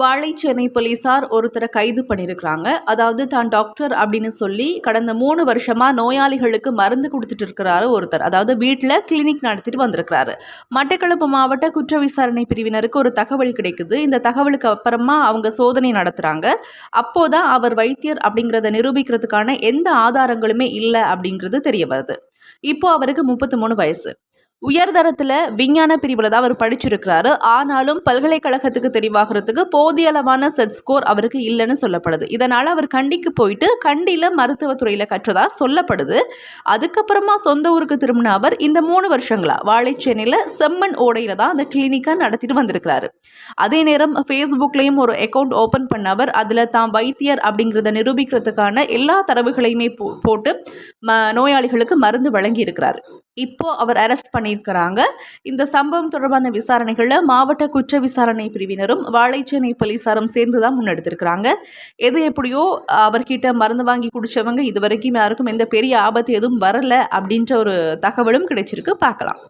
வாழைச்சேனை போலீசார் ஒருத்தரை கைது பண்ணியிருக்கிறாங்க. அதாவது தான் டாக்டர் அப்படின்னு சொல்லி கடந்த மூணு வருஷமாக நோயாளிகளுக்கு மருந்து கொடுத்துட்டு இருக்கிறாரு ஒருத்தர். அதாவது வீட்டில் கிளினிக் நடத்திட்டு வந்திருக்கிறாரு. மட்டக்களப்பு மாவட்ட குற்ற விசாரணை பிரிவினருக்கு ஒரு தகவல் கிடைக்குது. இந்த தகவலுக்கு அப்புறமா அவங்க சோதனை நடத்துகிறாங்க அப்போதான் அவர் வைத்தியர் அப்படிங்கிறத நிரூபிக்கிறதுக்கான எந்த ஆதாரங்களுமே இல்லை அப்படிங்கிறது தெரிய வருது. இப்போ அவருக்கு முப்பத்தி மூணு வயசு. உயர்தரத்தில் விஞ்ஞான பிரிவில் தான் அவர் படிச்சிருக்கிறாரு. ஆனாலும் பல்கலைக்கழகத்துக்கு தெரிவாகிறதுக்கு போதிய அளவான செட் ஸ்கோர் அவருக்கு இல்லைன்னு சொல்லப்படுது. இதனால் அவர் கண்டிக்கு போயிட்டு கண்டியில் மருத்துவத்துறையில் கற்றதாக சொல்லப்படுது. அதுக்கப்புறமா சொந்த ஊருக்கு திரும்பின அவர் இந்த மூணு வருஷங்களா வாழைச்சேனையில் செம்மண் ஓடையில் தான் அந்த கிளினிக்கை நடத்திட்டு வந்திருக்கிறாரு. அதே நேரம் ஃபேஸ்புக்லேயும் ஒரு அக்கௌண்ட் ஓப்பன் பண்ணவர் அதில் தான் வைத்தியர் அப்படிங்கிறத நிரூபிக்கிறதுக்கான எல்லா தரவுகளையுமே போ போட்டு ம நோயாளிகளுக்கு மருந்து வழங்கி இருக்கிறார் இப்போ அவர் அரெஸ்ட் பண்ணியிருக்கிறாங்க. இந்த சம்பவம் தொடர்பான விசாரணைகளில் மாவட்ட குற்ற விசாரணை பிரிவினரும் வாழைச்சேனை போலீஸாரும் சேர்ந்து தான் முன்னெடுத்திருக்கிறாங்க. எது எப்படியோ அவர்கிட்ட மருந்து வாங்கி குடித்தவங்க இது வரைக்கும் யாருக்கும் எந்த பெரிய ஆபத்து எதுவும் வரலை அப்படின்ற ஒரு தகவலும் கிடைச்சிருக்கு. பார்க்கலாம்.